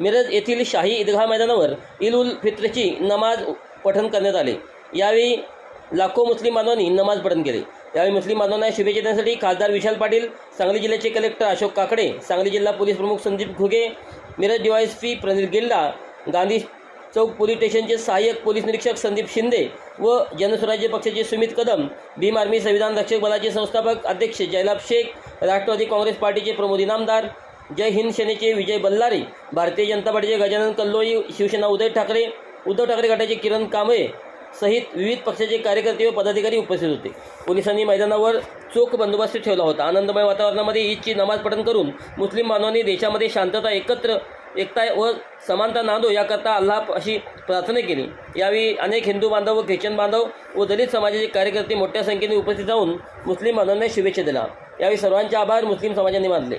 मिरज येथील शाही ईदगाह मैदानावर ईद उल फित्रची नमाज पठण करण्यात आले. यावेळी लाखो मुस्लिम बांधवांनी नमाज पठण केले. यावेळी मुस्लिम बांधवांना शुभेच्छा देण्यासाठी खासदार विशाल पाटील सांगली जिल्ह्याचे कलेक्टर अशोक काकडे सांगली जिल्हा पोलीस प्रमुख संदीप घुगे मिरज डीवायएसपी प्रनिल गिल्डा गांधी चौक पोलीस स्टेशनचे सहाय्यक पोलीस निरीक्षक संदीप शिंदे व जनस्वराज्य पक्षाचे सुमित कदम भीम आर्मी संविधान रक्षक बलाचे संस्थापक अध्यक्ष जयलाभ शेख राष्ट्रवादी काँग्रेस पार्टीचे प्रमोद इनामदार जय हिंद सेनेचे विजय बल्लारी. भारतीय जनता पार्टीचे गजानन कल्लोळी शिवसेना उदय ठाकरे उद्धव ठाकरे गटाचे किरण कांबळे सहित विविध पक्षाचे कार्यकर्ते व पदाधिकारी उपस्थित होते. पोलिसांनी मैदानावर चोख बंदोबस्त ठेवला होता. आनंदमय वातावरणामध्ये ईदची नमाज पठण करून मुस्लिम बांधवांनी देशामध्ये शांतता एकत्र एकता व समानता नांदो याकरता अल्लाह अशी प्रार्थना केली. यावेळी अनेक हिंदू बांधव व ख्रिश्चन बांधव व दलित समाजाचे कार्यकर्ते मोठ्या संख्येने उपस्थित राहून मुस्लिम बांधवांना शुभेच्छा दिल्या. यावेळी सर्वांचे आभार मुस्लिम समाजाने मानले.